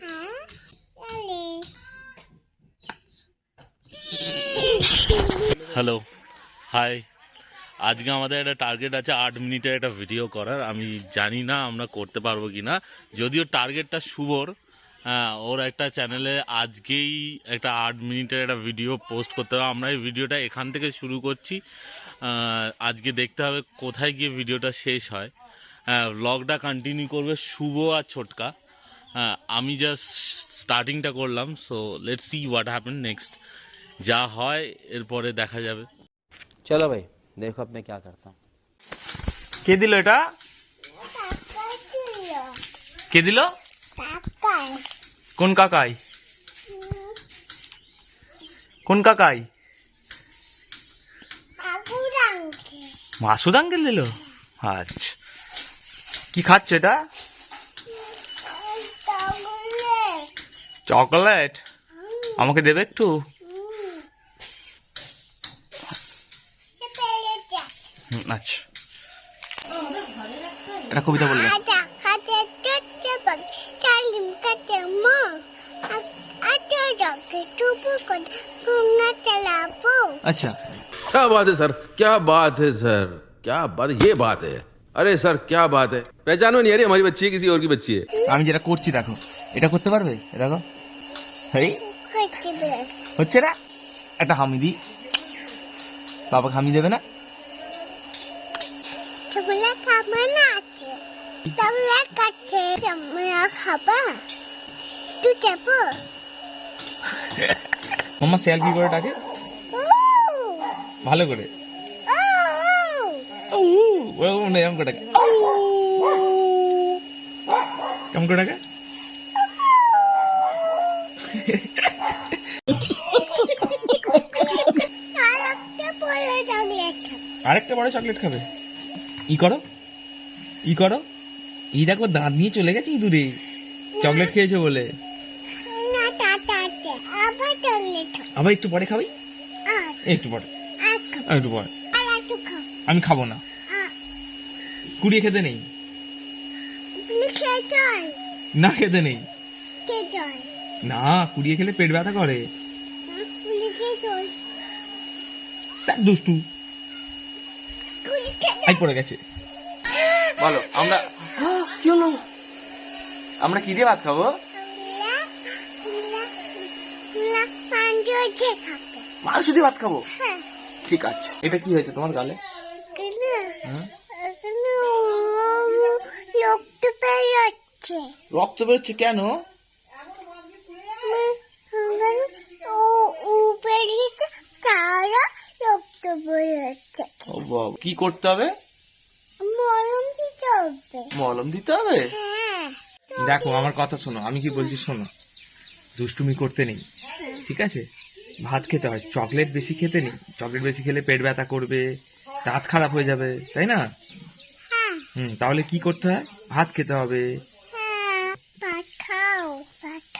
হ্যাঁ hello hi আজকে আমাদের একটা টার্গেট আছে আট মিনিটের একটা ভিডিও করার। আমি জানি না আমরা করতে পারব কি না যদিও টার্গেটটা শুভর হ্যাঁ, ওর একটা চ্যানেলে আজকেই একটা আট মিনিটের একটা ভিডিও পোস্ট করতে হবে। আমরা এই ভিডিওটা এখান থেকে শুরু করছি। আজকে দেখতে হবে কোথায় গিয়ে ভিডিওটা শেষ হ্যাঁ। হ্যাঁ, ব্লগটা কন্টিনিউ করবে শুভ আর ছোটকা। হ্যাঁ, আমি জাস্ট স্টার্টিংটা করলাম so let see what happen next যা হয় এরপরে দেখা যাবে। চলো ভাই দেখো আপনি কে করতে কে দিল এটা? কে দিল? কোন কাকাই? কোন কাকাই? মাসুদ আঙ্কেল দিল? আচ্ছা। কি খাচ্ছ এটা চকলেট চকলেট আমাকে দেবে একটু পেলে যাচ্ছে হুম, আচ্ছা একটা কবিতা বললে ada kata tutup kalim kata mo ada dok tubuh kon bunga telapu আচ্ছা क्या बात है सर क्या बात है सर क्या बात है ये बात है अरे सर क्या बात है पहचानो नहीं अरे हमारी बच्ची है किसी और की बच्ची है আমি যেটা করছি দেখো এটা করতে পারবে দেখো হেই kata berat হচ্ছে না একটা হামি দি বাবাকে হামি দেবে না sebelah kamana aja sebelah kata sebelah kaba tu siapa মামা শেয়াল কি করে ডাকে oh ভালো করে oh আউ, ওরকম না, এরকম করে ডাকে আরেকটা আরেকটা বড় চকলেট খাবে। ই করো। ই করো। ই দেখো দাঁত নিয়ে চলে গেছে ইঁদুরে। চকলেট খেয়েছো বলে। আবার একটু পরে খাবি? একটু পরে। একটু পরে। আমি খাব না। কুড়িয়ে খেতে নেই? না খেতে নেই? না কুড়িয়ে খেলে পেট ব্যথা করে। তার দুষ্টু। আই পড়ে গেছে। বলো আমরা কি হলো? আমরা কি দিয়ে ভাত খাব? মাংস দিয়ে ভাত খাব? ঠিক আছে। এটা কি হয়েছে তোমার গালে? হ্যাঁ? বেরোচ্ছে রক্ত বেরোচ্ছে কেন? কি করতে হবে? মরম দিতে হবে। মলম দিতে হবে? হ্যাঁ। দেখো আমার কথা শোনো আমি কি বলছি শোনো? দুষ্টুমি করতে নেই ঠিক আছে? ভাত খেতে হয় চকলেট বেশি খেতে নেই চকলেট বেশি খেলে পেট ব্যথা করবে দাঁত খারাপ হয়ে যাবে তাই না? হ্যাঁ। হুম তাহলে কি করতে হয়? ভাত খেতে হবে।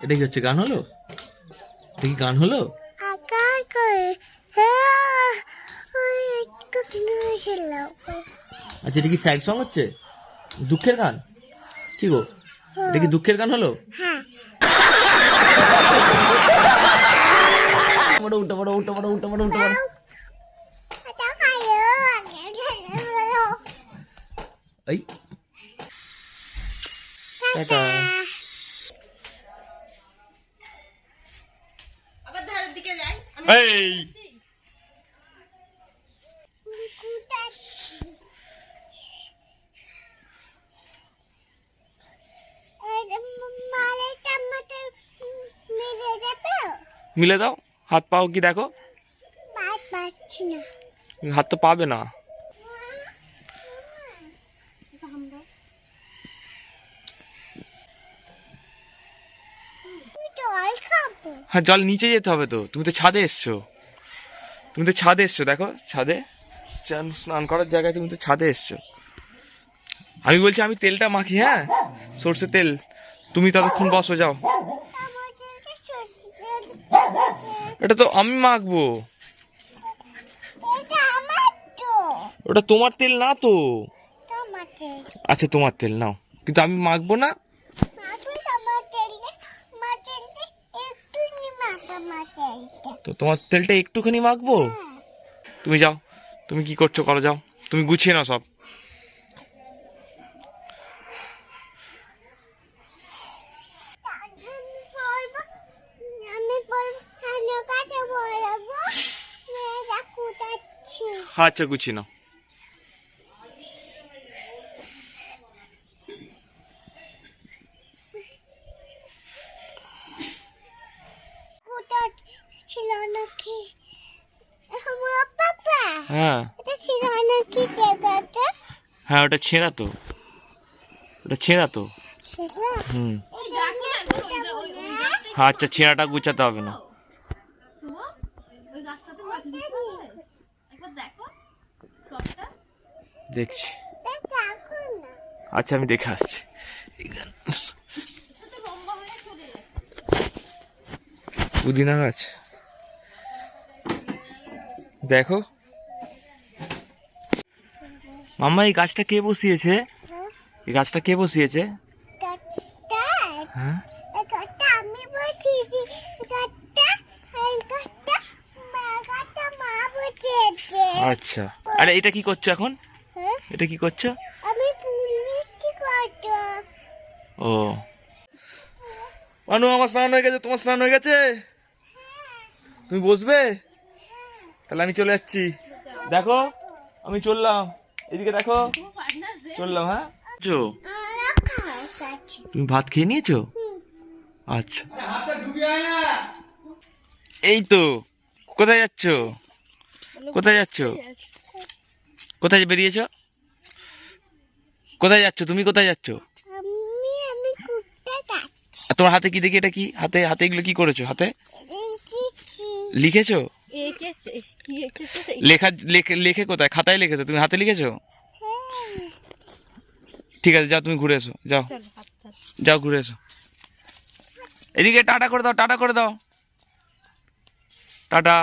এটা কি হচ্ছে গান হলো? এটা কি গান হলো? হ্যাঁ আচ্ছা এটা কি স্যাড সং হচ্ছে? দুঃখের গান? কি গো? এটা কি দুঃখের গান হলো? হ্যাঁ। উঠে পড়ো উঠে পড়ো উঠে পড়ো উঠে পড়ো এই। টাটা। এই মিলে দাও। হাত পাও কি দেখো? হাত তো পাবে না। হ্যাঁ জল নিচে যেতে হবে তো। তুমি তো ছাদে এসছো। তুমি তো ছাদে এসছো দেখো ছাদে। স্নান করার জায়গায় তুমি তো ছাদে এসছো। আমি বলছি আমি তেলটা মাখি হ্যাঁ? সর্ষে তেল। তুমি ততক্ষণ বসো যাও। এটা তো আমি মাখবো। ওটা তোমার তেল না তো? আচ্ছা তোমার তেল নাও। কিন্তু আমি মাখবো না। তো তোমার তেলটা একটুখানি মাখবো? তুমি যাও তুমি কি করছ করো যাও। তুমি গুছিয়ে নাও সব। আচ্ছা গুছিয়ে নাও। হ্যাঁ। হ্যাঁ ওটা ছেঁড়া তো। ওটা ছেঁড়া তো। হুম। আচ্ছা ছেঁড়াটা গুছাতে হবে না। দেখছি। না। আচ্ছা আমি দেখে আসছি। পুদিনা গাছ। দেখো। মাম্মা, এই গাছটা কে বসিয়েছে? এই গাছটা কে বসিয়েছে? হ্যাঁ? আচ্ছা। আরে, এটা কি করছ এখন? এটা কি করছ? ও। মানু, আমার স্নান হয়ে গেছে, তোমার স্নান হয়ে গেছে? তুমি বসবে? তাহলে আমি চলে যাচ্ছি। দেখো, আমি চললাম। এদিকে দেখো। চললাম হ্যাঁ? চো খাচ্ছি তুমি ভাত খেয়ে নিয়েছো? আচ্ছা। এই তো কোথায় যাচ্ছ? কোথায় যাচ্ছ? কোথায় বেরিয়েছো? কোথায় যাচ্ছ? তুমি কোথায় যাচ্ছ? তোমার হাতে কি দেখি? এটা কি? হাতে হাতে এগুলো কি করেছ? হাতে? লিখেছি? লেখা লেখে কোথায়? খাতায় লিখেছো? তুমি হাতে লিখেছো? হ্যাঁ। ঠিক আছে যাও তুমি ঘুরে এসো যাও। যাও ঘুরে এসো। এদিকে টাটা করে দাও টাটা করে দাও। টাটা।